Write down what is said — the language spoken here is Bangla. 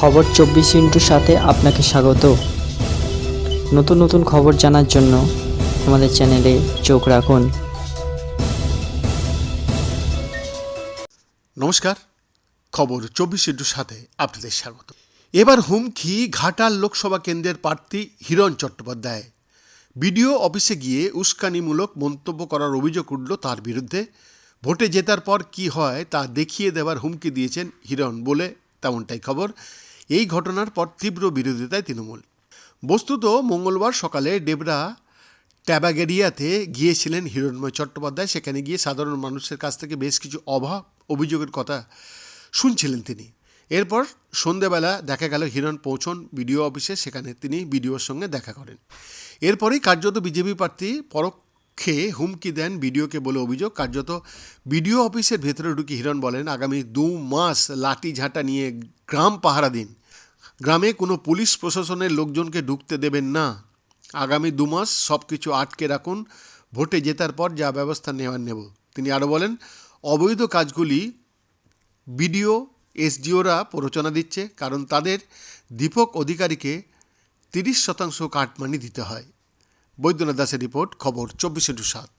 খবর চব্বিশ ইন্টুর সাথে আপনাকে স্বাগত। নতুন নতুন খবর জানার জন্য আমাদের চ্যানেলে চোখ রাখুন। নমস্কার, খবর চব্বিশ ইন্টুর সাথে আপনাদের স্বাগত। এবার হুমকি ঘাটাল লোকসভা কেন্দ্রের প্রার্থী হিরণ চট্টোপাধ্যায়। বিডিও অফিসে গিয়ে উস্কানিমূলক মন্তব্য করার অভিযোগ উঠল তার বিরুদ্ধে। ভোটে জেতার পর কি হয় তা দেখিয়ে দেওয়ার হুমকি দিয়েছেন হিরণ বলে তেমনটাই খবর। এই ঘটনার পর তীব্র বিরোধিতায় তৃণমূল। বস্তুত মঙ্গলবার সকালে ডেবরা ট্যাবাগেরিয়াতে গিয়েছিলেন হিরণময় চট্টোপাধ্যায়। সেখানে গিয়ে সাধারণ মানুষের কাছ থেকে বেশ কিছু অভাব, অভিযোগের কথা শুনছিলেন তিনি। এরপর সন্ধেবেলা দেখা গেল হিরণ পৌঁছন বিডিও অফিসে। সেখানে তিনি বিডিওর সঙ্গে দেখা করেন। এরপরেই কার্যত বিজেপি প্রার্থী পরোক্ষে হুমকি দেন বিডিওকে বলে অভিযোগ। কার্যত বিডিও অফিসের ভেতরে ঢুকে হিরণ বলেন, আগামী দু মাস লাঠি ঝাঁটা নিয়ে গ্রাম পাহারা দিন। গ্রামে কোনো পুলিশ প্রশাসনের লোকজনকে ঢুকতে দেবেন না। আগামী দু মাস সব কিছু আটকে রাখুন। ভোটে জেতার পর যা ব্যবস্থা নেওয়ার নেব। তিনি আরও বলেন, অবৈধ কাজগুলি বিডিও, এসডিওরা প্ররোচনা দিচ্ছে, কারণ তাদের দীপক অধিকারীকে তিরিশ শতাংশ কাটমানি দিতে হয়। বৈদ্যনাথ দাসের রিপোর্ট, খবর চব্বিশে ইন্টু সাত